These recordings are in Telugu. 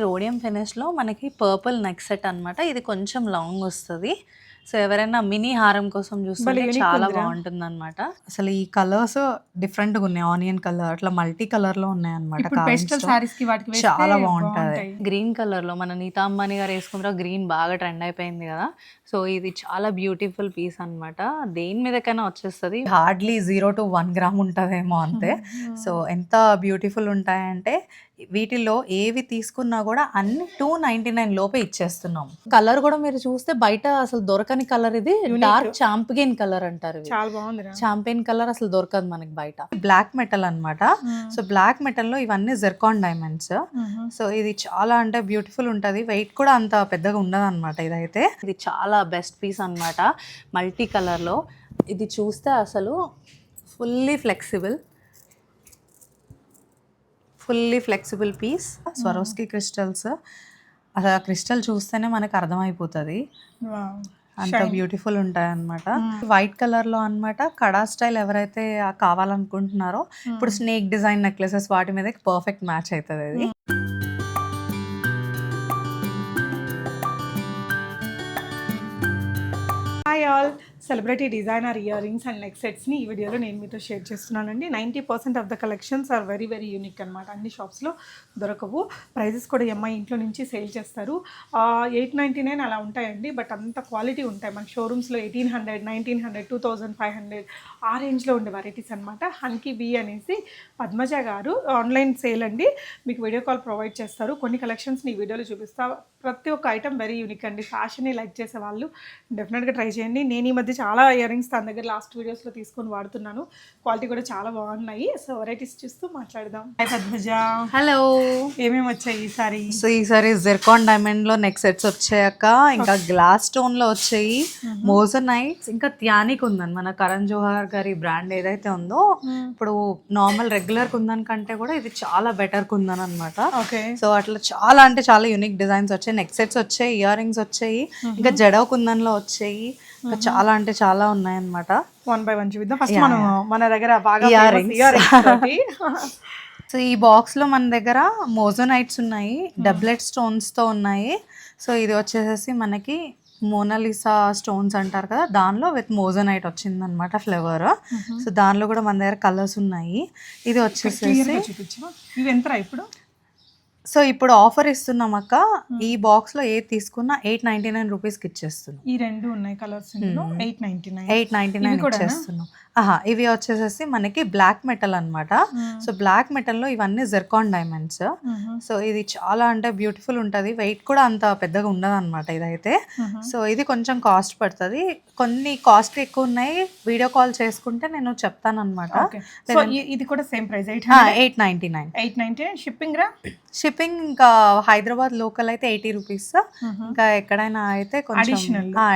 రోడియం ఫినిష్లో మనకి పర్పుల్ నెక్ సెట్ అన్నమాట. ఇది కొంచెం లాంగ్ వస్తుంది. సో ఎవరైనా మినీ హారం కోసం చూస్తుంటే unique చాలా. బాగుంటుంది అనమాట అసలు ఈ కలర్స్ డిఫరెంట్గా ఉన్నాయి. ఆనియన్ కలర్ అట్లా మల్టీ కలర్లో ఉన్నాయి అనమాట చాలా బాగుంటది. గ్రీన్ కలర్లో మన నీతా అంబానీ గారు వేసుకుంటారు గ్రీన్ బాగా ట్రెండ్ అయిపోయింది కదా. సో ఇది చాలా బ్యూటిఫుల్ పీస్ అన్నమాట. దేని మీదకైనా వచ్చేస్తుంది. Hardly zero to one gram ఉంటుందేమో అంతే. సో ఎంత బ్యూటిఫుల్ ఉంటాయంటే వీటిలో ఏవి తీసుకున్నా కూడా అన్ని టూ నైన్టీ నైన్ లోపే ఇచ్చేస్తున్నాం. కలర్ కూడా మీరు చూస్తే బయట అసలు దొరకని కలర్ ఇది. డార్క్ చాంపియన్ కలర్ అంటారు. చాలా బాగుందిరా చాంపియన్ కలర్ అసలు దొరకదు మనకి బయట. బ్లాక్ మెటల్ అన్నమాట. సో బ్లాక్ మెటల్లో ఇవన్నీ జెర్కాన్ డైమండ్స్ సో ఇది చాలా అంటే బ్యూటిఫుల్ ఉంటుంది. వెయిట్ కూడా అంత పెద్దగా ఉండదు అనమాట ఇదైతే. ఇది చాలా బెస్ట్ పీస్ అన్నమాట. మల్టీ కలర్లో ఇది చూస్తే అసలు fully flexible fully flexible piece Swarovski crystals అసలు ఆ క్రిస్టల్ చూస్తేనే మనకు అర్థమైపోతుంది. అంత బ్యూటిఫుల్ ఉంటాయి అనమాట వైట్ కలర్లో అన్నమాట కడా స్టైల్ ఎవరైతే కావాలనుకుంటున్నారో ఇప్పుడు స్నేక్ డిజైన్ నెక్లెసెస్ వాటి మీద పర్ఫెక్ట్ మ్యాచ్ అవుతుంది అది. Hi all celebrity designer earrings and neck సెట్స్ని ఈ వీడియోలో నేను మీతో షేర్ చేస్తున్నానండి. Ninety percent of the collections are very very unique అనమాట అన్ని షాప్స్లో దొరకవు. ప్రైజెస్ కూడా ఎంఐ ఇంట్లో నుంచి సేల్ చేస్తారు. ఎయిట్ నైంటీ నైన్ అలా ఉంటాయండి. బట్ అంత క్వాలిటీ ఉంటాయి. మన షోరూమ్స్లో eighteen hundred nineteen hundred two thousand five hundred ఆ రేంజ్లో ఉండే వెరైటీస్ అనమాట హన్కీ బీ అనేసి పద్మజ గారు ఆన్లైన్ సేల్ అండి. మీకు వీడియో కాల్ ప్రొవైడ్ చేస్తారు. కొన్ని కలెక్షన్స్ని ఈ వీడియోలో చూపిస్తా. ప్రతి ఒక్క ఐటమ్ వెరీ యూనిక్ అండి. ఫ్యాషన్ని లైక్ చేసే వాళ్ళు డెఫినెట్గా ట్రై చేయండి. నేను ఈ మధ్య చాలా ఇయర్ రింగ్స్ తన దగ్గర లాస్ట్ వీడియోస్లో తీసుకొని వాడుతున్నాను. క్వాలిటీ కూడా చాలా బాగున్నాయి. సో వెరైటీస్ చూస్తూ మాట్లాడదాం. హాయ్ పద్మజ హలో ఏమేమి వచ్చాయి ఈసారి సో ఈసారి జెర్కాన్ డైమండ్లో నెక్ సెట్స్ వచ్చాక ఇంకా గ్లాస్ స్టోన్లో వచ్చాయి. మోజనైట్స్ ఇంకా థ్యానిక్ ఉందని మన కరణ్ జోహార్ గారి బ్రాండ్ ఏదైతే ఉందో ఇప్పుడు నార్మల్ రెగ్యులర్ కుందన్ కంటే కూడా ఇది చాలా బెటర్ కుందన్ అనమాట ఓకే సో అట్లా చాలా అంటే చాలా యూనిక్ డిజైన్స్ వచ్చాయి. నెక్ సెట్స్ వచ్చాయి ఇయర్ రింగ్స్ వచ్చాయి ఇంకా జడవ కుందన్లో వచ్చాయి. ఇంకా చాలా అంటే చాలా ఉన్నాయన్నమాట. వన్ బై వన్ చూద్దాం ఫస్ట్ మనం మన దగ్గర బాగా సో ఈ బాక్స్లో మన దగ్గర మోజోనైట్స్ ఉన్నాయి డబ్లెట్ స్టోన్స్తో ఉన్నాయి. సో ఇది వచ్చేసేసి మనకి మోనాలిసా స్టోన్స్ అంటారు కదా దానిలో విత్ మోజోనైట్ వచ్చింది అనమాట ఫ్లేవర్ సో దానిలో కూడా మన దగ్గర కలర్స్ ఉన్నాయి. ఇది వచ్చేసేసి చూపించు ఇవి ఎంతరా ఇప్పుడు? సో ఇప్పుడు ఆఫర్ ఇస్తున్నాం అక్క. ఈ బాక్స్లో ఏది తీసుకున్నా ఎయిట్ నైన్టీ నైన్ రూపీస్కి ఇచ్చేస్తున్నాం. ఈ రెండు ఉన్నాయి కలర్స్ ఇందులో. Eight ninety nine. Eight ninety nine ఇచ్చేస్తున్నాం. ఆహా ఇవి వచ్చేసేసి మనకి బ్లాక్ మెటల్ అన్నమాట. సో బ్లాక్ మెటల్లో ఇవన్నీ జెర్కాన్ డైమండ్స్. సో ఇది చాలా అంటే బ్యూటిఫుల్ ఉంటుంది. వెయిట్ కూడా అంత పెద్దగా ఉండదు అనమాట ఇదైతే సో ఇది కొంచెం కాస్ట్ పడుతుంది. కొన్ని కాస్ట్ ఎక్కువ ఉన్నాయి. వీడియో కాల్ చేసుకుంటే నేను చెప్తాను అనమాట ఇది కూడా same price. Eight ninety nine? Eight ninety nine. Shipping రా షిప్పింగ్ ఇంకా హైదరాబాద్ లోకల్ అయితే ఎయిటీ రూపీస్. ఇంకా ఎక్కడైనా అయితే కొంచెం.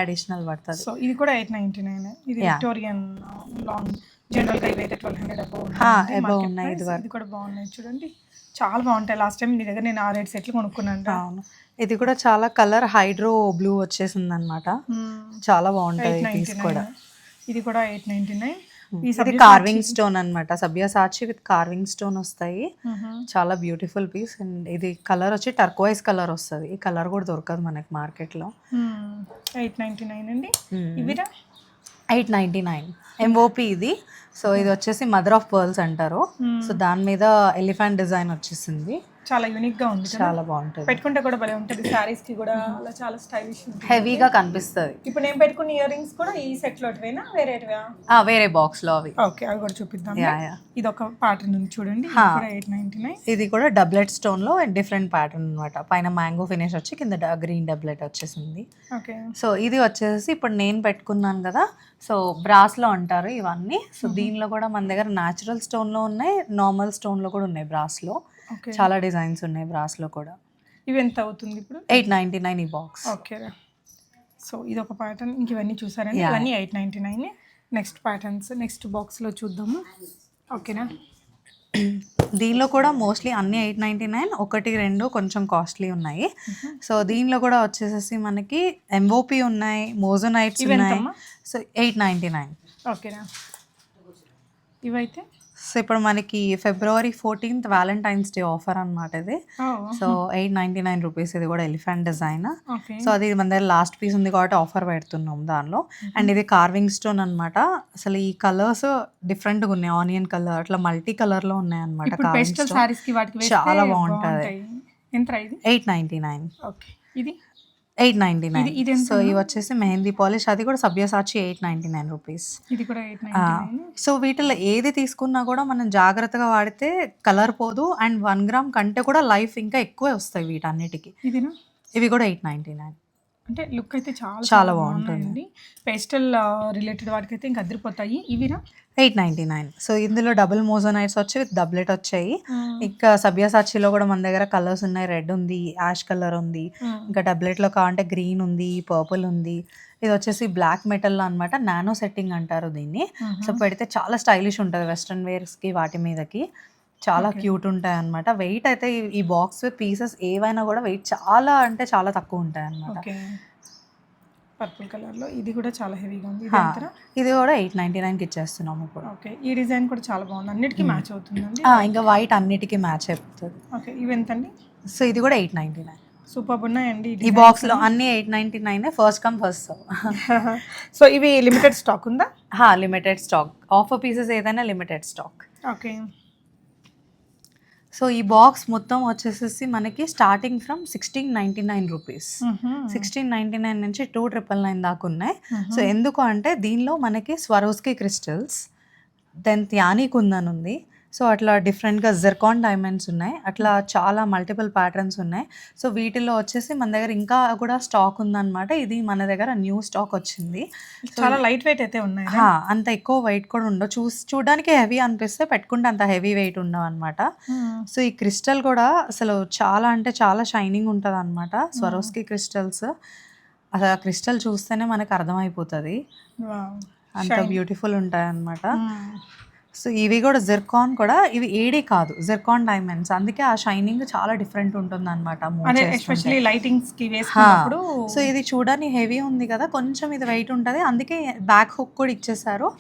అడిషనల్ పడుతుంది. సో ఇది కూడా ఎయిట్ నైన్టీ నైన్ ఇది విక్టోరియన్ లాంగ్ జనరల్గా ఇవైతే ట్వెల్వ్ హండ్రెడ్ above ఉన్నాయి ఇది కూడా బాగున్నాయి. చూడండి చాలా బాగుంటాయి. లాస్ట్ టైం నీ దగ్గర నేను ఆ రేట్ సెట్లు కొనుక్కున్నాను. అవును. ఇది కూడా చాలా కలర్ హైడ్రో బ్లూ వచ్చేసింది అనమాట. చాలా పీస్ నైన్టీ కూడా. ఇది కూడా ఎయిట్ నైన్టీ నైన్. ఇది కార్వింగ్ స్టోన్ అన్నమాట. సభ్యసాచి విత్ కార్వింగ్ స్టోన్ వస్తాయి. చాలా బ్యూటిఫుల్ పీస్ అండ్ ఇది కలర్ వచ్చి టర్కోయిస్ కలర్ వస్తుంది. ఈ కలర్ కూడా దొరకదు మనకి మార్కెట్లో. ఎయిట్ నైన్టీ నైన్ అండి. ఇవిరా? ఎయిట్ నైన్టీ నైన్ ఎంఓపి ఇది. సో ఇది వచ్చేసి మదర్ ఆఫ్ పర్ల్స్ అంటారు. సో దాని మీద ఎలిఫెంట్ డిజైన్ వచ్చేసింది. చాలా యూనిక్గా ఉంది చాలా బాగుంటుంది. పెట్టుకుంటే కూడా భలే ఉంటుంది. సారీస్కి కూడా అలా చాలా స్టైలిష్ హెవీగా కనిపిస్తుంది. ఇప్పుడు నేను పెట్టుకున్న ఇయర్ రింగ్స్ కూడా ఈ సెట్ లోటివేనా వేరేటివా? వేరే బాక్స్లో అవి. ఓకే అవి కూడా చూపిద్దాం. యా యా ఇది ఒక ప్యాటర్న్ ఉంది చూడండి. ఇది కూడా ఎయిట్ నైన్టీ నైన్ ఇది కూడా డబ్లెట్ స్టోన్లో డిఫరెంట్ ప్యాటర్న్ అన్నమాట. పైన మ్యాంగో ఫినిష్ వచ్చి కింద గ్రీన్ డబ్లెట్ వచ్చేసింది. ఓకే సో ఇది వచ్చేసి ఇప్పుడు నేను పెట్టుకున్నాను కదా. సో బ్రాస్లో అంటారు ఇవన్నీ. సో దీనిలో కూడా మన దగ్గర న్యాచురల్ స్టోన్లో ఉన్నాయి నార్మల్ స్టోన్లో కూడా ఉన్నాయి బ్రాస్లో ఓకే చాలా డిజైన్స్ ఉన్నాయి బ్రాస్లో కూడా. ఇవి ఎంత అవుతుంది ఇప్పుడు? ఎయిట్ నైంటీ నైన్ ఈ బాక్స్ ఓకే సో ఇది ఒక ప్యాటర్న్ ఇంక ఇవన్నీ చూసారండి? ఇవన్నీ eight ninety nine next patterns next బాక్స్లో చూద్దాము. ఓకేనా? దీనిలో కూడా మోస్ట్లీ అన్ని ఎయిట్ నైంటీ నైన్ ఒకటి రెండు కొంచెం కాస్ట్లీ ఉన్నాయి. సో దీనిలో కూడా వచ్చేసేసి మనకి ఎంఓపి ఉన్నాయి మోజోనైట్స్ ఉన్నాయి? సో ఎయిట్ నైంటీ నైన్ ఓకేనా? ఇవైతే? సో ఇప్పుడు మనకి February fourteenth Valentine's day offer అనమాట ఇది. So eight ninety nine rupees ఇది కూడా ఎలిఫెంట్ డిజైన్. సో అది మన దగ్గర లాస్ట్ పీస్ ఉంది కాబట్టి ఆఫర్ పెడుతున్నాం దానిలో. అండ్ ఇది కార్వింగ్ స్టోన్ అన్నమాట. అసలు ఈ కలర్స్ డిఫరెంట్గా ఉన్నాయి. ఆనియన్ కలర్ అట్లా మల్టీ కలర్లో ఉన్నాయి అనమాట చాలా బాగుంటది. Eight ninety nine. ఓకే. ఇది? Eight ninety nine. ఇది- సో ఇవి వచ్చేసి మెహందీ పాలిష్. అది కూడా సభ్యసాచి ఎయిట్ నైంటీ నైన్ రూపీస్. ఇది కూడా సో వీటిలో ఏది తీసుకున్నా కూడా మనం జాగ్రత్తగా వాడితే కలర్ పోదు. అండ్ వన్ గ్రామ్ కంటే కూడా లైఫ్ ఇంకా ఎక్కువే వస్తాయి వీటన్నిటికి. ఇవి కూడా ఎయిట్ నైంటీ నైన్. అంటే లుక్ అయితే చాలా చాలా బాగుంటుంది. పేస్టల్ రిలేటెడ్ వాటికి అయితే ఇంకా అదిరిపోతాయి. ఇవిరా ఎయిట్ నైంటీ నైన్. సో ఇందులో డబుల్ మోజోనైట్స్ వచ్చి విత్ డబ్లెట్ వచ్చాయి. ఇంకా సభ్యసాచిలో కూడా మన దగ్గర కలర్స్ ఉన్నాయి. రెడ్ ఉంది యాష్ కలర్ ఉంది. ఇంకా డబ్లెట్లో కావాలంటే గ్రీన్ ఉంది పర్పుల్ ఉంది. ఇది వచ్చేసి బ్లాక్ మెటల్ అనమాట నానో సెట్టింగ్ అంటారు దీన్ని. సో పెడితే చాలా స్టైలిష్ ఉంటుంది వెస్ట్రన్ వేర్స్కి వాటి మీదకి. చాలా క్యూట్ ఉంటాయి అనమాట వెయిట్ అయితే ఈ- బాక్స్ పీసెస్ ఏవైనా కూడా వెయిట్ చాలా అంటే చాలా తక్కువ ఉంటాయి అనమాట పర్పుల్ కలర్లో ఇది కూడా చాలా హెవీగా ఉంది. ఇది కూడా ఎయిట్ నైంటీ నైన్కి ఇచ్చేస్తున్నాం ఇప్పుడు. ఓకే. ఈ డిజైన్ కూడా చాలా బాగుంది. అన్నిటికీ మ్యాచ్ అవుతుందండి. ఆ, ఇంకా వైట్ అన్నిటికీ మ్యాచ్ అయిపోతుంది ఓకే. ఇవి ఎంతండి? సో ఇది కూడా ఎయిట్ నైంటీ నైన్. సూపర్ ఉన్నాయండి ఈ బాక్స్లో అన్ని. Eight ninety nine first come first so ఇవి లిమిటెడ్ స్టాక్ ఉందా? లిమిటెడ్ స్టాక్ ఆఫర్ పీసెస్ ఏదైనా లిమిటెడ్ స్టాక్ ఓకే. సో ఈ బాక్స్ మొత్తం వచ్చేసేసి మనకి starting from sixteen ninety nine rupees. Sixteen ninety nine నుంచి టూ ట్రిపుల్ నైన్ దాకా ఉన్నాయి. సో ఎందుకు అంటే దీనిలో మనకి స్వరోస్కి క్రిస్టల్స్ దెన్ థ్యానీ కుందన్ ఉంది. సో అట్లా డిఫరెంట్గా జెర్కాన్ డైమండ్స్ ఉన్నాయి. అట్లా చాలా మల్టిపుల్ ప్యాటర్న్స్ ఉన్నాయి. సో వీటిల్లో వచ్చేసి మన దగ్గర ఇంకా కూడా స్టాక్ ఉందన్నమాట. ఇది మన దగ్గర న్యూ స్టాక్ వచ్చింది. చాలా లైట్ వెయిట్ అయితే ఉన్నాయి అంత ఎక్కువ వెయిట్ కూడా ఉండవు. చూ చూడడానికి హెవీ అనిపిస్తే పెట్టుకుంటే అంత హెవీ వెయిట్ ఉండవు అనమాట సో ఈ క్రిస్టల్ కూడా అసలు చాలా అంటే చాలా షైనింగ్ ఉంటుంది అనమాట స్వరోస్కి క్రిస్టల్స్. అసలు ఆ క్రిస్టల్ చూస్తేనే మనకు అర్థమైపోతుంది. అంత బ్యూటిఫుల్ ఉంటాయి అనమాట సో ఇవి కూడా జెర్కాన్ కూడా ఇవి ఏడీ కాదు జెర్కాన్ డైమండ్స్ అందుకే ఆ షైనింగ్ చాలా డిఫరెంట్ ఉంటుంది అనమాట ఎస్పెషల్లీ లైటింగ్స్కి వేసుకున్నప్పుడు. సో ఇది చూడడానికి హెవీ ఉంది కదా కొంచెం ఇది వెయిట్ ఉంటుంది. అందుకే బ్యాక్ హుక్ కూడా ఇచ్చేసారు.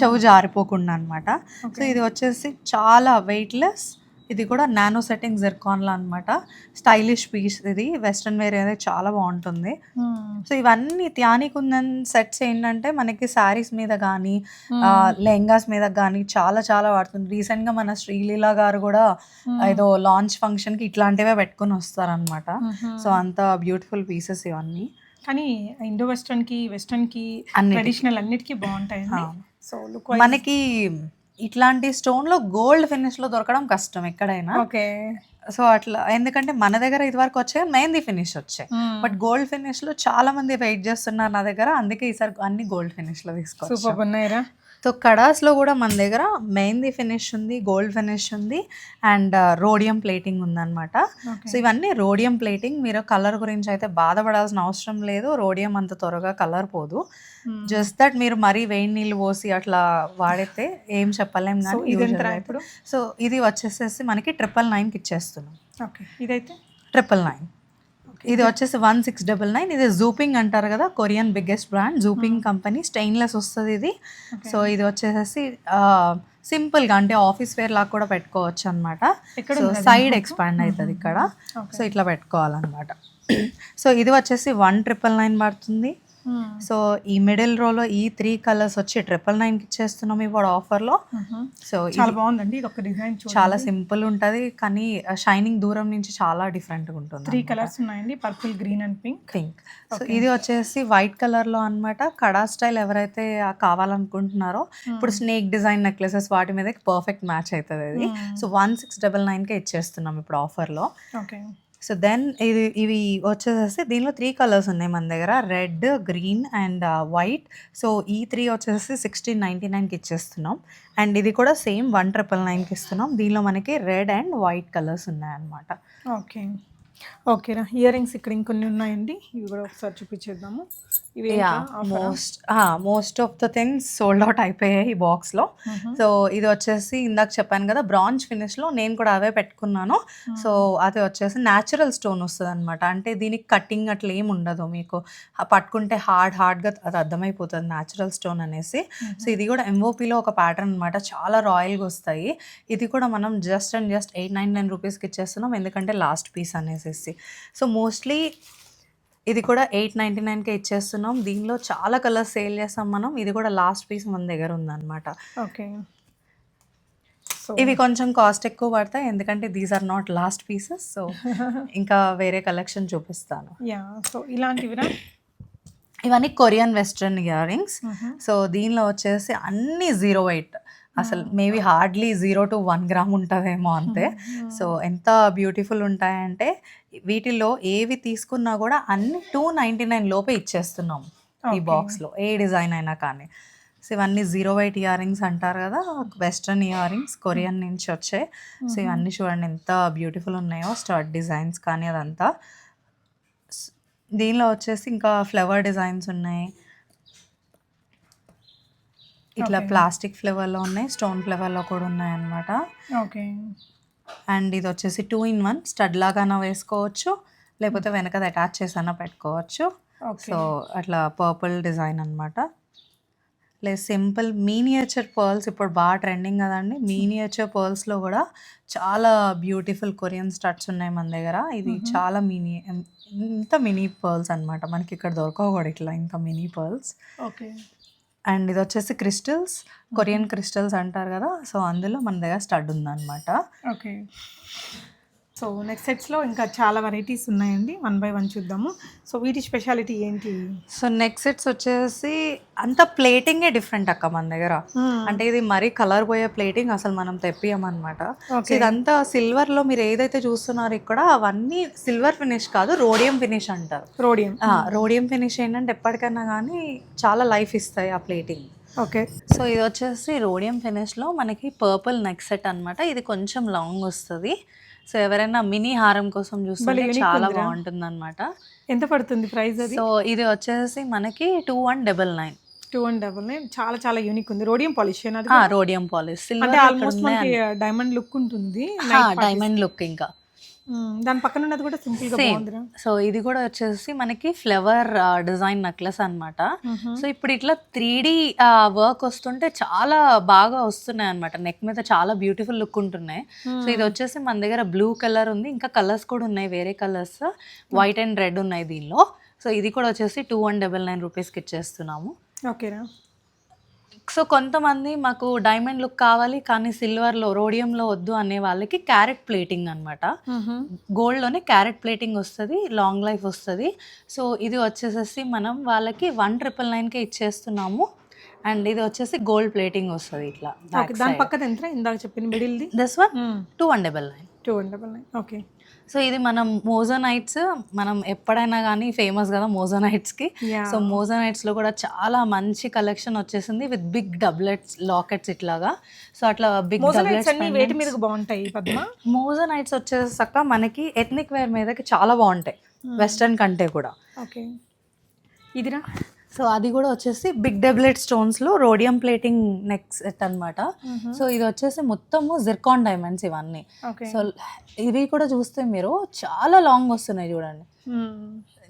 చెవు జారిపోకుండా అనమాట సో ఇది వచ్చేసి చాలా వెయిట్లెస్ ఇది కూడా నానో సెట్టింగ్ జెర్కాన్లా అనమాట స్టైలిష్ పీస్ ఇది. వెస్ట్రన్ వేర్ అనేది చాలా బాగుంటుంది. సో ఇవన్నీ త్యాని కుందన్ సెట్స్ ఏంటంటే మనకి శారీస్ మీద కానీ లెహంగాస్ మీద కానీ చాలా చాలా వాడుతుంది. రీసెంట్గా మన శ్రీలీల గారు కూడా ఏదో లాంచ్ ఫంక్షన్కి ఇట్లాంటివే పెట్టుకొని వస్తారనమాట సో అంత బ్యూటిఫుల్ పీసెస్ ఇవన్నీ. కానీ ఇండో వెస్టర్న్కి వెస్టర్న్కి అన్నిటికీ. ట్రెడిషనల్ అన్నిటికీ బాగుంటాయండి. హా. సో మనకి ఇట్లాంటి స్టోన్లో గోల్డ్ ఫినిష్లో దొరకడం కష్టం ఎక్కడైనా. ఓకే. సో అట్లా ఎందుకంటే మన దగ్గర ఇదివరకు వచ్చాయి మెహందీ ఫినిష్ వచ్చాయి. బట్ గోల్డ్ ఫినిష్లో చాలా మంది వెయిట్ చేస్తున్నారు నా దగ్గర అందుకే ఈసారి అన్ని గోల్డ్ ఫినిష్లో తీసుకోవచ్చు. సో కడాస్లో కూడా మన దగ్గర మెహందీ ఫినిష్ ఉంది గోల్డ్ ఫినిష్ ఉంది అండ్ రోడియం ప్లేటింగ్ ఉందన్నమాట. సో ఇవన్నీ రోడియం ప్లేటింగ్ మీరు కలర్ గురించి అయితే బాధపడాల్సిన అవసరం లేదు. రోడియం అంత త్వరగా కలర్ పోదు. జస్ట్ దట్ మీరు మరీ వేడి నీళ్ళు పోసి అట్లా వాడితే ఏం చెప్పలేం సో కానీ సో ఇది వచ్చేసేసి మనకి ట్రిపుల్ నైన్కి ఇచ్చేస్తున్నాం. ఓకే. ఇదైతే? ట్రిపుల్ నైన్ ఇది వచ్చేసి వన్ సిక్స్ డబల్ నైన్. ఇది జూపింగ్ అంటారు కదా Korean biggest brand Xuping company stainless వస్తుంది ఇది. సో ఇది వచ్చేసేసి సింపుల్గా అంటే ఆఫీస్ వేర్ లాగా కూడా పెట్టుకోవచ్చు అనమాట సైడ్? ఎక్స్పాండ్ అవుతుంది ఇక్కడ. Okay. సో ఇట్లా పెట్టుకోవాలన్నమాట. సో ఇది వచ్చేసి వన్ ట్రిపుల్ నైన్ పడుతుంది. సో ఈ మిడిల్ రోలో ఈ త్రీ కలర్స్ వచ్చి ట్రిపుల్ నైన్కి ఇచ్చేస్తున్నాం ఇప్పుడు ఆఫర్లో. సో చాలా బాగుందండి. ఇది ఒక డిజైన్ చాలా సింపుల్ ఉంటుంది కానీ షైనింగ్ దూరం నుంచి చాలా డిఫరెంట్గా ఉంటుంది త్రీ కలర్స్ ఉన్నాయండి. Purple green and pink. Pink. So ఇది వచ్చేసి వైట్ కలర్లో అన్నమాట. కడా స్టైల్ ఎవరైతే కావాలనుకుంటున్నారో ఇప్పుడు స్నేక్ డిజైన్ నెక్లెసెస్ వాటి మీద పర్ఫెక్ట్ మ్యాచ్ అవుతుంది ఇది సో వన్ సిక్స్ డబల్ నైన్కే ఇచ్చేస్తున్నాం ఇప్పుడు ఆఫర్లో. ఓకే. సో దెన్ ఇది ఇవి వచ్చేసేసి దీనిలో త్రీ కలర్స్ ఉన్నాయి మన దగ్గర. Red green and white so ఈ త్రీ వచ్చేసి సిక్స్టీన్ నైంటీ నైన్కి ఇచ్చేస్తున్నాం. అండ్ ఇది కూడా సేమ్ వన్ ట్రిపుల్ నైన్కి ఇస్తున్నాం. దీనిలో మనకి రెడ్ అండ్ వైట్ కలర్స్ ఉన్నాయన్నమాట. ఓకే ఓకేనా ఇయర్ రింగ్స్ ఇక్కడ ఇంకొన్ని ఉన్నాయండి. ఇవి కూడా ఒకసారి చూపించేద్దాము. Most most of the things sold out అయిపోయాయి ఈ బాక్స్లో సో ఇది వచ్చేసి ఇందాక చెప్పాను కదా బ్రాంజ్ ఫినిష్లో నేను కూడా అవే పెట్టుకున్నాను. సో అది వచ్చేసి న్యాచురల్ స్టోన్ వస్తుంది అనమాట అంటే దీనికి కట్టింగ్ అట్లా ఏమి ఉండదు మీకు. పట్టుకుంటే హార్డ్ హార్డ్గా అది అర్థమైపోతుంది న్యాచురల్ స్టోన్ అనేసి. సో ఇది కూడా ఎంఓపిలో ఒక ప్యాటర్న్ అనమాట చాలా రాయల్గా వస్తాయి. ఇది కూడా మనం just and just eight nine nine రూపీస్కి ఇచ్చేస్తున్నాం. ఎందుకంటే లాస్ట్ పీస్ అనేసి సో మోస్ట్లీ ఇది కూడా ఎయిట్ నైంటీ నైన్కే ఇచ్చేస్తున్నాం. దీనిలో చాలా కలర్స్ సేల్ చేస్తాం మనం. ఇది కూడా లాస్ట్ పీస్ మన దగ్గర ఉందన్నమాట. ఓకే. ఇవి కొంచెం కాస్ట్ ఎక్కువ పడతాయి. ఎందుకంటే these are not last pieces so ఇంకా వేరే కలెక్షన్ చూపిస్తాను. యా. సో ఇలాంటివిరా ఇవన్నీ Korean western ear rings so దీనిలో వచ్చేసి అన్ని జీరో వెయిట్ అసలు maybe hardly zero to one gram ఉంటుందేమో అంతే. సో ఎంత బ్యూటిఫుల్ ఉంటాయంటే వీటిలో ఏవి తీసుకున్నా కూడా అన్ని టూ నైంటీ నైన్ లోపే ఇచ్చేస్తున్నాం ఈ బాక్స్లో ఏ డిజైన్ అయినా కానీ. సో ఇవన్నీ జీరో వైట్ ఇయర్ రింగ్స్ అంటారు కదా వెస్ట్రన్ ఇయర్ రింగ్స్ కొరియన్ నుంచి వచ్చాయి సో ఇవన్నీ చూడండి ఎంత బ్యూటిఫుల్ ఉన్నాయో స్టర్ట్ డిజైన్స్ కానీ అదంతా. దీనిలో వచ్చేసి ఇంకా ఫ్లవర్ డిజైన్స్ ఉన్నాయి. ఇట్లా ప్లాస్టిక్ ఫ్లేవర్లో ఉన్నాయి స్టోన్ ఫ్లేవర్లో కూడా ఉన్నాయి అన్నమాట ఓకే. అండ్ ఇది వచ్చేసి టూ ఇన్ వన్ స్టడ్ లాగానా వేసుకోవచ్చు లేకపోతే వెనకది అటాచ్ చేసైనా పెట్టుకోవచ్చు. సో అట్లా పర్పుల్ డిజైన్ అనమాట లేదు సింపుల్ మీనియేచర్ పర్ల్స్ ఇప్పుడు బాగా ట్రెండింగ్ కదండి. మీనియేచర్ పర్ల్స్లో కూడా చాలా బ్యూటిఫుల్ కొరియన్ స్టడ్స్ ఉన్నాయి మన దగ్గర. ఇది చాలా మినీ ఇంత మినీ పర్ల్స్ అన్నమాట. మనకి ఇక్కడ దొరకవు కూడా ఇట్లా ఇంత మినీ పర్ల్స్. ఓకే. అండ్ ఇది వచ్చేసి క్రిస్టల్స్ కొరియన్ క్రిస్టల్స్ అంటారు కదా సో అందులో మన దగ్గర స్టడ్ ఉందన్నమాట. ఓకే. సో నెక్స్ట్ సెట్స్లో ఇంకా చాలా వెరైటీస్ ఉన్నాయండి. వన్ బై వన్ చూద్దాము. సో వీటి స్పెషాలిటీ ఏంటి? సో నెక్స్ట్ సెట్స్ వచ్చేసి అంత ప్లేటింగే డిఫరెంట్ అక్క మన దగ్గర. అంటే ఇది మరీ కలర్ పోయే ప్లేటింగ్ అసలు మనం తెప్పియమన్నమాట సో. ఇదంతా సిల్వర్లో మీరు ఏదైతే చూస్తున్నారో ఇక్కడ అవన్నీ సిల్వర్ ఫినిష్ కాదు రోడియం ఫినిష్ అంటారు. రోడియం రోడియం ఫినిష్ ఏంటంటే ఎప్పటికైనా కానీ చాలా లైఫ్ ఇస్తాయి ఆ ప్లేటింగ్ ఓకే సో ఇది వచ్చేసి రోడియం ఫినిష్లో మనకి పర్పుల్ నెక్ సెట్ అన్నమాట. ఇది కొంచెం లాంగ్ వస్తుంది. సో ఎవరైనా మినీ హారం కోసం చూస్తుంటే unique చాలా. బాగుంటుంది అనమాట ఎంత పడుతుంది ప్రైస్ అది? సో ఇది వచ్చేసి మనకి two one double nine. Two and double nine. చాలా చాలా యూనిక్ ఉంది. Rhodium polish rhodium polish diamond look ఉంటుంది. డైమండ్ లుక్ ఇంకా. దాని పక్కన ఉన్నది కూడా సింపుల్ సేమ్ సో ఇది కూడా వచ్చేసి మనకి ఫ్లవర్ డిజైన్ నెక్లెస్ అన్నమాట. సో ఇప్పుడు ఇట్లా త్రీ డి వర్క్ వస్తుంటే చాలా బాగా వస్తున్నాయి అనమాట నెక్ మీద చాలా బ్యూటిఫుల్ లుక్ ఉంటున్నాయి. సో ఇది వచ్చేసి మన దగ్గర బ్లూ కలర్ ఉంది. ఇంకా కలర్స్ కూడా ఉన్నాయి. వేరే కలర్స్ వైట్ అండ్ రెడ్ ఉన్నాయి దీనిలో. సో ఇది కూడా వచ్చేసి టూ వన్ డబల్ నైన్ రూపీస్కి ఇచ్చేస్తున్నాము. ఓకేరా. సో కొంతమంది మాకు డైమండ్ లుక్ కావాలి కానీ సిల్వర్లో రోడియంలో వద్దు అనే వాళ్ళకి క్యారెట్ ప్లేటింగ్ అనమాట గోల్డ్లోనే క్యారెట్ ప్లేటింగ్ వస్తుంది లాంగ్ లైఫ్ వస్తుంది. సో ఇది వచ్చేసేసి మనం వాళ్ళకి వన్ ట్రిపుల్ నైన్కే ఇచ్చేస్తున్నాము. అండ్ ఇది వచ్చేసి గోల్డ్ ప్లేటింగ్ వస్తుంది ఇట్లా దాని పక్కన ఎంత? ఇందాక చెప్పిన మిడిల్ది this one two one double nine two and double nine okay so ఇది మనం మోజోనైట్స్ మనం ఎప్పుడైనా కానీ ఫేమస్ కదా మోజోనైట్స్కి. సో మోజోనైట్స్లో కూడా చాలా మంచి కలెక్షన్ వచ్చేసింది విత్ బిగ్ డబ్లెట్స్ లాకెట్స్ ఇట్లాగా. సో అట్లా బిగ్ వేటి మీదకి బాగుంటాయి పద్మ? మోజోనైట్స్ వచ్చేసాక మనకి ఎథ్నిక్ వేర్ మీదకి చాలా బాగుంటాయి. వెస్ట్రన్ కంటే కూడా. ఓకే. ఇదిరా? సో అది కూడా వచ్చేసి బిగ్ డబ్లెట్ స్టోన్స్లో రోడియం ప్లేటింగ్ నెక్ సెట్ అనమాట సో ఇది వచ్చేసి మొత్తము జిర్కాన్ డైమండ్స్ ఇవన్నీ. సో ఇవి కూడా చూస్తే మీరు చాలా లాంగ్ వస్తున్నాయి చూడండి.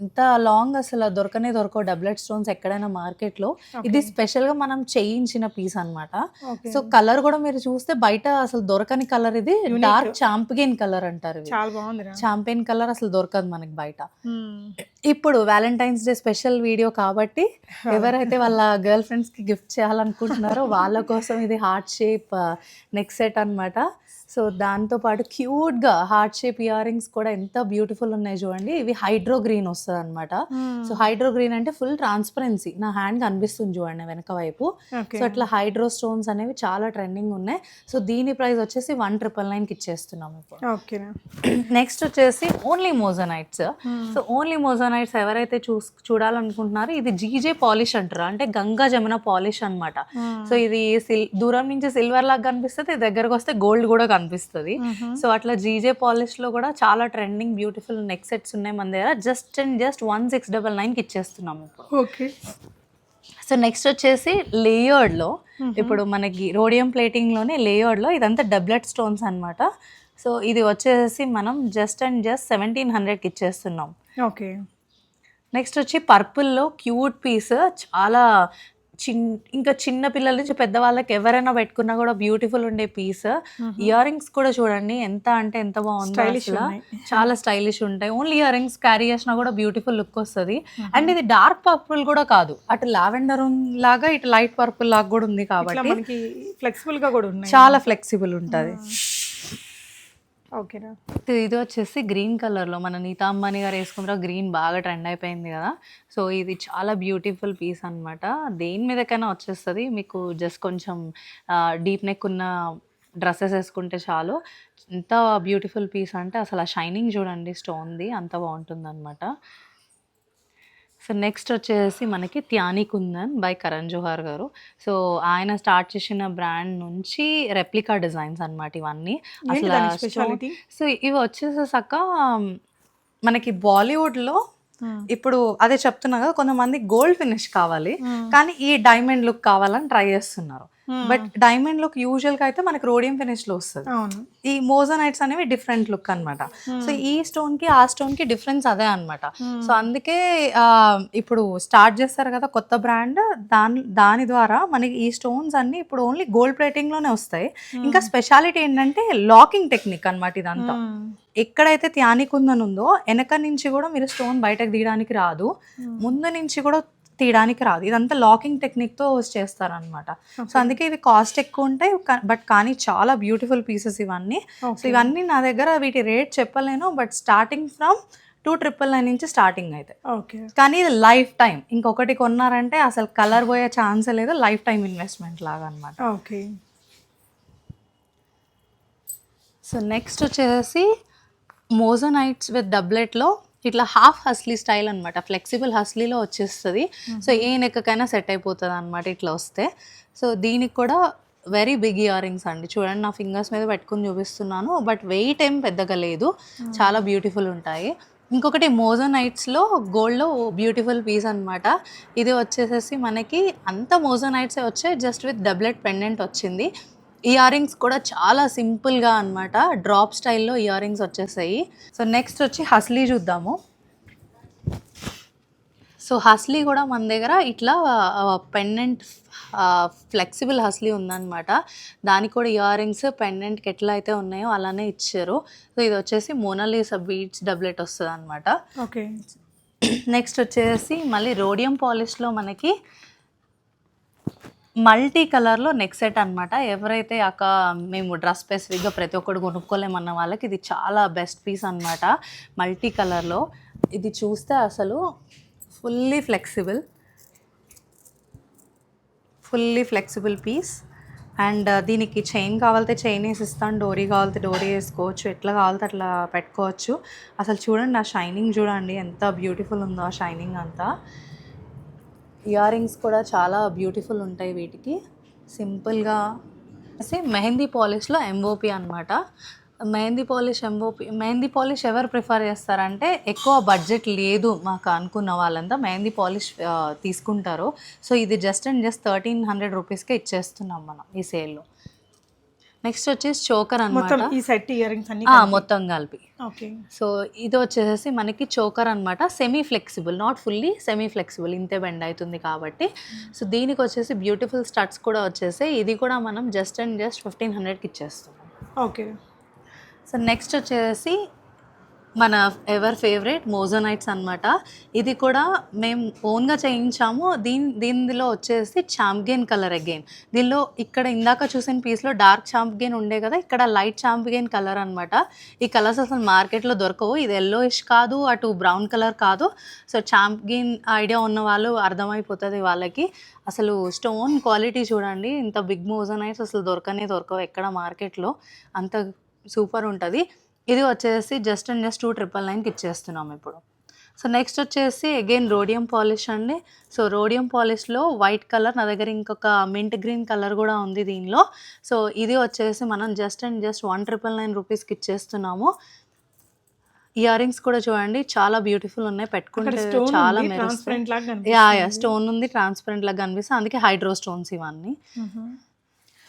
ఇంత లాంగ్ అసలు దొరకనే దొరకవు. డబ్లెట్ స్టోన్స్ ఎక్కడైనా మార్కెట్లో. ఇది స్పెషల్గా మనం చేయించిన పీస్ అన్నమాట. ఓకే. సో కలర్ కూడా మీరు చూస్తే బయట అసలు దొరకని కలర్ ఇది. డార్క్ చాంపియన్ కలర్ అంటారు చాంపియన్ కలర్ అసలు దొరకదు మనకి బయట. ఇప్పుడు వ్యాలంటైన్స్ డే స్పెషల్ వీడియో కాబట్టి ఎవరైతే వాళ్ళ గర్ల్ ఫ్రెండ్స్కి గిఫ్ట్ చేయాలనుకుంటున్నారో వాళ్ళ కోసం ఇది హార్ట్ షేప్ నెక్ సెట్ అన్నమాట. సో దాంతో పాటు క్యూట్గా హార్ట్ షేప్ ఇయర్ రింగ్స్ కూడా ఎంత బ్యూటిఫుల్ ఉన్నాయి చూడండి. ఇవి హైడ్రో గ్రీన్ వస్తుంది అనమాట సో హైడ్రో గ్రీన్ అంటే ఫుల్ ట్రాన్స్పరెన్సీ. నా హ్యాండ్ కనిపిస్తుంది చూడండి వెనక వైపు. ఓకే. సో అట్లా హైడ్రో స్టోన్స్ అనేవి చాలా ట్రెండింగ్ ఉన్నాయి. సో దీని ప్రైస్ వచ్చేసి వన్ ట్రిపుల్ నైన్కి ఇచ్చేస్తున్నాం ఇప్పుడు. ఓకేరా నెక్స్ట్ వచ్చేసి only moissanites. So only moissanites ఎవరైతే చూ చూడాలనుకుంటున్నారో ఇది జీజే పాలిష్ అంటారు. అంటే గంగా జమున పాలిష్ అన్నమాట. సో ఇది సిల్ దూరం నుంచి సిల్వర్ లాగా కనిపిస్తుంది దగ్గరకు వస్తే గోల్డ్ కూడా కనిపిస్తుంది సో అట్లా జీజే పాలిష్లో కూడా చాలా ట్రెండింగ్ బ్యూటిఫుల్ నెక్ సెట్స్ ఉన్నాయి మన దగ్గర. Just and just one six double నైన్కి ఇచ్చేస్తున్నాము ఇప్పుడు. ఓకే. సో నెక్స్ట్ వచ్చేసి లేయర్డ్లో ఇప్పుడు మనకి రోడియం ప్లేటింగ్లోనే లేయర్డ్లో ఇదంతా డబ్లెట్ స్టోన్స్ అన్నమాట. సో ఇది వచ్చేసి మనం జస్ట్ అండ్ జస్ట్ సెవెంటీన్ హండ్రెడ్కి ఇచ్చేస్తున్నాం. ఓకే. నెక్స్ట్ వచ్చి పర్పుల్లో క్యూట్ పీస్ చాలా చిన్ ఇంకా చిన్న పిల్లల నుంచి పెద్దవాళ్ళకి ఎవరైనా పెట్టుకున్నా కూడా బ్యూటిఫుల్ ఉండే పీస్. ఇయర్ రింగ్స్ కూడా చూడండి ఎంత అంటే ఎంత బాగుంది. చాలా స్టైలిష్ ఉంటాయి. ఓన్లీ ఇయర్ రింగ్స్ క్యారీ చేసినా కూడా బ్యూటిఫుల్ లుక్ వస్తుంది. అండ్ ఇది డార్క్ పర్పుల్ కూడా కాదు. అటు లావెండర్ లాగా ఇటు లైట్ పర్పుల్ లాగా కూడా ఉంది కాబట్టి ఫ్లెక్సిబుల్గా కూడా చాలా ఫ్లెక్సిబుల్ ఉంటుంది. ఓకేనా ఇది వచ్చేసి గ్రీన్ కలర్లో మన నీతా అంబానీ గారు వేసుకుంటారో గ్రీన్ బాగా ట్రెండ్ అయిపోయింది కదా. సో ఇది చాలా బ్యూటిఫుల్ పీస్ అన్నమాట. దేని మీదకైనా వచ్చేస్తుంది. మీకు జస్ట్ కొంచెం డీప్ నెక్ ఉన్న డ్రెస్సెస్ వేసుకుంటే చాలు. ఎంత బ్యూటిఫుల్ పీస్ అంటే అసలు ఆ షైనింగ్ చూడండి స్టోన్ది అంత బాగుంటుంది అనమాట సో నెక్స్ట్ వచ్చేసి మనకి త్యానీ కుందన్ బై కరణ్ జోహార్ గారు. సో ఆయన స్టార్ట్ చేసిన బ్రాండ్ నుంచి రెప్లికా డిజైన్స్ అన్నమాట ఇవన్నీ. అసలు? సో ఇవి వచ్చేసాక మనకి బాలీవుడ్లో ఇప్పుడు అదే చెప్తున్నా కదా కొంతమంది గోల్డ్ ఫినిష్ కావాలి. కానీ ఈ డైమండ్ లుక్ కావాలని ట్రై చేస్తున్నారు. బట్ డైమండ్ లుక్ యూజువల్గా అయితే మనకి రోడియం ఫినిష్లో వస్తుంది. అవును. ఈ మోజనైట్స్ అనేవి డిఫరెంట్ లుక్ అన్నమాట. సో ఈ స్టోన్కి ఆ స్టోన్కి డిఫరెన్స్ అదే అన్నమాట. సో అందుకే ఇప్పుడు స్టార్ట్ చేస్తారు కదా కొత్త బ్రాండ్ దాని దాని ద్వారా మనకి ఈ స్టోన్స్ అన్ని ఇప్పుడు ఓన్లీ గోల్డ్ ప్లేటింగ్లోనే వస్తాయి. ఇంకా స్పెషాలిటీ ఏంటంటే లాకింగ్ టెక్నిక్ అన్నమాట ఇదంతా. ఎక్కడైతే త్యాని కుందన్ ఉందో వెనక నుంచి కూడా మీరు స్టోన్ బయటకు తీయడానికి రాదు. ముందు నుంచి కూడా తీయడానికి రాదు. ఇదంతా లాకింగ్ టెక్నిక్తో చేస్తారనమాట సో అందుకే ఇవి కాస్ట్ ఎక్కువ ఉంటాయి. బట్ కానీ చాలా బ్యూటిఫుల్ పీసెస్ ఇవన్నీ. సో ఇవన్నీ నా దగ్గర వీటి రేట్ చెప్పలేను. But starting from two triple nine నుంచి స్టార్టింగ్ అయితే. ఓకే. కానీ ఇది లైఫ్ టైం ఇంకొకటి కొన్నారంటే అసలు కలర్ పోయే ఛాన్స్ లేదు. లైఫ్ టైం ఇన్వెస్ట్మెంట్ లాగా అనమాట ఓకే. సో నెక్స్ట్ వచ్చేసి మోజోనైట్స్ విత్ డబ్లెట్లో ఇట్లా హాఫ్ హస్లీ స్టైల్ అనమాట ఫ్లెక్సిబుల్ హస్లీలో వచ్చేస్తుంది. సో ఏ నెక్కకైనా సెట్ అయిపోతుంది అనమాట ఇట్లా వస్తే. సో దీనికి కూడా వెరీ బిగ్ ఇయర్ రింగ్స్ అండి. చూడండి నా ఫింగర్స్ మీద పెట్టుకుని చూపిస్తున్నాను. బట్ వెయిట్ ఏం పెద్దగా లేదు. చాలా బ్యూటిఫుల్ ఉంటాయి. ఇంకొకటి మోజోనైట్స్లో గోల్డ్లో బ్యూటిఫుల్ పీస్ అన్నమాట. ఇది వచ్చేసేసి మనకి అంత మోజోనైట్సే వచ్చాయి. జస్ట్ విత్ డబ్లెట్ పెండెంట్ వచ్చింది. ఇయర్ రింగ్స్ కూడా చాలా సింపుల్గా అన్నమాట. డ్రాప్ స్టైల్లో ఇయర్ రింగ్స్ వచ్చేసాయి. సో నెక్స్ట్ వచ్చి హస్లీ చూద్దాము. సో హస్లీ కూడా మన దగ్గర ఇట్లా పెండెంట్ ఫ్లెక్సిబుల్ హస్లీ ఉందన్నమాట. దానికి కూడా ఇయర్ రింగ్స్ పెండెంట్కి ఎట్లా అయితే ఉన్నాయో అలానే ఇచ్చారు. సో ఇది వచ్చేసి మోనాలీసా బీట్స్ డబ్లెట్ వస్తుంది అనమాట ఓకే. నెక్స్ట్ వచ్చేసి మళ్ళీ రోడియం పాలిష్లో మనకి మల్టీ కలర్లో నెక్ సెట్ అనమాట ఎవరైతే అక్క మేము డ్రెస్ స్పెసిఫిక్గా ప్రతి ఒక్కరు కొనుక్కోలేమన్న వాళ్ళకి ఇది చాలా బెస్ట్ పీస్ అనమాట మల్టీ కలర్లో. ఇది చూస్తే అసలు fully flexible. Fully flexible piece. And దీనికి చైన్ కావాలితే చైన్ వేసి ఇస్తాను. డోరీ కావాలితే డోరీ వేసుకోవచ్చు. ఎట్లా కావాలితే అట్లా పెట్టుకోవచ్చు. అసలు చూడండి ఆ షైనింగ్ చూడండి ఎంత బ్యూటిఫుల్ ఉందో ఆ షైనింగ్ అంతా. ఇయర్ రింగ్స్ కూడా చాలా బ్యూటిఫుల్ ఉంటాయి వీటికి. సింపుల్గా సేమ్ మెహందీ పాలిష్లో ఎంఓపి అనమాట mehndi polish MOP mehndi polish ఎవరు ప్రిఫర్ చేస్తారంటే ఎక్కువ బడ్జెట్ లేదు మాకు అనుకున్న వాళ్ళంతా మెహందీ పాలిష్ తీసుకుంటారు. సో ఇది just and just thirteen hundred రూపీస్కే ఇచ్చేస్తున్నాం మనం ఈ సేల్లో. నెక్స్ట్ వచ్చేసి చోకర్ అనమాట ఈ సెట్ ఇయర్ రింగ్స్ అన్ని మొత్తం కలిపి. ఓకే సో ఇది వచ్చేసి మనకి చోకర్ అనమాట semi flexible not fully semi flexible ఇంతే బెండ్ అవుతుంది కాబట్టి. సో దీనికి వచ్చేసి బ్యూటిఫుల్ స్టడ్స్ కూడా వచ్చేసి ఇది కూడా మనం జస్ట్ అండ్ జస్ట్ ఫిఫ్టీన్ హండ్రెడ్కి ఇచ్చేస్తున్నాం. ఓకే సో నెక్స్ట్ వచ్చేసి మన ఎవర్ ఫేవరెట్ మోజోనైట్స్ అనమాట ఇది కూడా మేము ఓన్గా చేయించాము. దీని దీనిలో వచ్చేసి చాంపియన్ కలర్ అగైన్. దీనిలో ఇక్కడ ఇందాక చూసిన పీస్లో డార్క్ చాంపియన్ ఉండే కదా ఇక్కడ లైట్ చాంపియన్ కలర్ అనమాట ఈ కలర్స్ అసలు మార్కెట్లో దొరకవు. ఇది ఎల్లోయిష్ కాదు అటు బ్రౌన్ కలర్ కాదు. సో చాంపియన్ ఐడియా ఉన్న వాళ్ళు అర్థమైపోతుంది వాళ్ళకి. అసలు స్టోన్ క్వాలిటీ చూడండి ఇంత బిగ్ మోజోనైట్స్ అసలు దొరకనే దొరకవు ఎక్కడ మార్కెట్లో. అంత సూపర్ ఉంటుంది. ఇది వచ్చేసి just and just two triple నైన్కి ఇచ్చేస్తున్నాం ఇప్పుడు. సో నెక్స్ట్ వచ్చేసి అగైన్ రోడియం పాలిష్ అండి. సో రోడియం పాలిష్లో వైట్ కలర్ నా దగ్గర ఇంకొక మింట్ గ్రీన్ కలర్ కూడా ఉంది దీనిలో. సో ఇది వచ్చేసి మనం just and just one triple nine రూపీస్కి ఇచ్చేస్తున్నాము. ఇయర్ రింగ్స్ కూడా చూడండి చాలా బ్యూటిఫుల్ ఉన్నాయి. పెట్టుకుంటే చాలా యా. యా స్టోన్ ఉంది ట్రాన్స్పరెంట్ లాగా కనిపిస్తుంది. అందుకే హైడ్రో స్టోన్స్ ఇవన్నీ.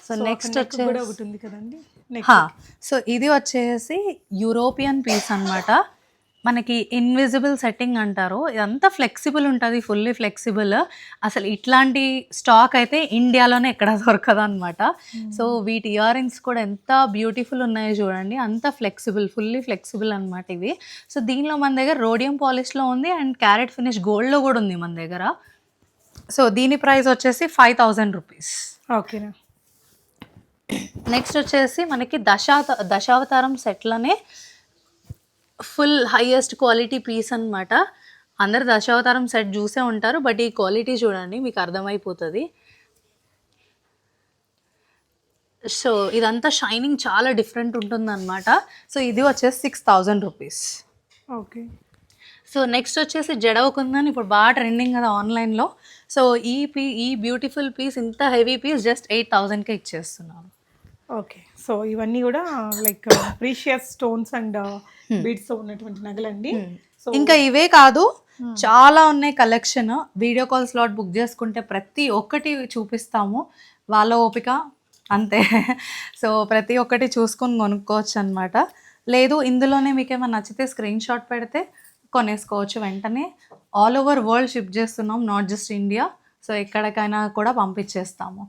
సో నెక్స్ట్ వచ్చేసి ఒకటి ఉంది కదండి. సో ఇది వచ్చేసి యూరోపియన్ పీస్ అన్నమాట. మనకి ఇన్విజిబుల్ సెట్టింగ్ అంటారు. ఇదంతా ఫ్లెక్సిబుల్ ఉంటుంది ఫుల్లీ ఫ్లెక్సిబుల్. అసలు ఇట్లాంటి స్టాక్ అయితే ఇండియాలోనే ఎక్కడ దొరకదు అనమాట సో వీటి ఇయర్ రింగ్స్ కూడా ఎంత బ్యూటిఫుల్ ఉన్నాయో చూడండి. అంత ఫ్లెక్సిబుల్ ఫుల్లీ ఫ్లెక్సిబుల్ అనమాట ఇవి. సో దీనిలో మన దగ్గర రోడియం పాలిష్లో ఉంది అండ్ క్యారెట్ ఫినిష్ గోల్డ్లో కూడా ఉంది మన దగ్గర. సో దీని ప్రైస్ వచ్చేసి ఫైవ్ థౌజండ్ రూపీస్. ఓకేనా? నెక్స్ట్ వచ్చేసి మనకి దశావత దశావతారం సెట్లనే ఫుల్ హైయెస్ట్ క్వాలిటీ పీస్ అన్నమాట. అందరు దశావతారం సెట్ చూసే ఉంటారు బట్ ఈ క్వాలిటీ చూడండి మీకు అర్థమైపోతుంది. సో ఇదంతా షైనింగ్ చాలా డిఫరెంట్ ఉంటుందన్నమాట. సో ఇది వచ్చేసి six thousand rupees. Okay. So next వచ్చేసి జడవ కుందని ఇప్పుడు బాగా ట్రెండింగ్ కదా ఆన్లైన్లో. సో ఈ పీ ఈ బ్యూటిఫుల్ పీస్ ఇంత హెవీ పీస్ జస్ట్ ఎయిట్ థౌజండ్కే ఇచ్చేస్తున్నాను ఓకే. సో ఇవన్నీ కూడా like precious stones and beads ఉన్నటువంటి నగలండి. సో ఇంకా ఇవే కాదు చాలా ఉన్నాయి collection. Video call slot book చేసుకుంటే ప్రతి ఒక్కటి చూపిస్తాము. వాళ్ళ ఓపిక అంతే. సో ప్రతి ఒక్కటి చూసుకొని కొనుక్కోవచ్చు అనమాట లేదు ఇందులోనే మీకు ఏమైనా నచ్చితే స్క్రీన్ షాట్ పెడితే కొనేసుకోవచ్చు వెంటనే. ఆల్ ఓవర్ వరల్డ్ షిప్ చేస్తున్నాం నాట్ జస్ట్ ఇండియా సో ఎక్కడికైనా కూడా పంపించేస్తాము.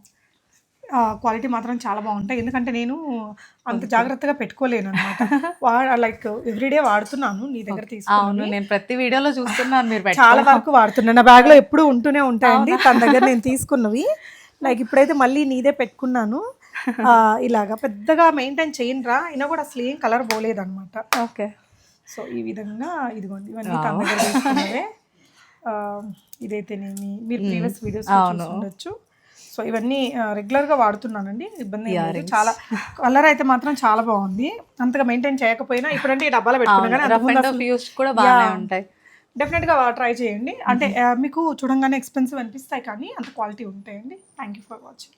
క్వాలిటీ మాత్రం చాలా బాగుంటాయి. ఎందుకంటే నేను అంత జాగ్రత్తగా పెట్టుకోలేను అనమాట లైక్ ఎవ్రీడే వాడుతున్నాను నీ దగ్గర అవును తీసుకుని నేను ప్రతి వీడియోలో చూస్తున్నాను మీరు చాలా. వరకు వాడుతున్నాను నా బ్యాగ్లో ఎప్పుడు ఉంటూనే ఉంటాయండి. తన దగ్గర నేను తీసుకున్నవి. లైక్ ఇప్పుడైతే మళ్ళీ నీదే పెట్టుకున్నాను. ఇలాగా పెద్దగా మెయింటైన్ చేయనురా. అయినా కూడా అసలు ఏం కలర్ పోలేదు అనమాట ఓకే సో ఈ విధంగా ఇదిగోండి ఇవన్నీ తన దగ్గర ఇదైతేనేమి మీరు ప్రీవియస్ వీడియోస్ ఉండొచ్చు సో ఇవన్నీ రెగ్యులర్గా వాడుతున్నానండి. ఇబ్బంది లేదు. చాలా కలర్ అయితే మాత్రం చాలా బాగుంది. అంతగా మెయింటైన్ చేయకపోయినా ఇప్పుడంటే ఈ డబ్బాలో పెట్టుకున్నా ఉంటాయి. డెఫినెట్గా ట్రై చేయండి. అంటే ఆ, మీకు చూడంగానే ఎక్స్పెన్సివ్ అనిపిస్తాయి కానీ అంత క్వాలిటీ ఉంటాయండి. Thank you for watching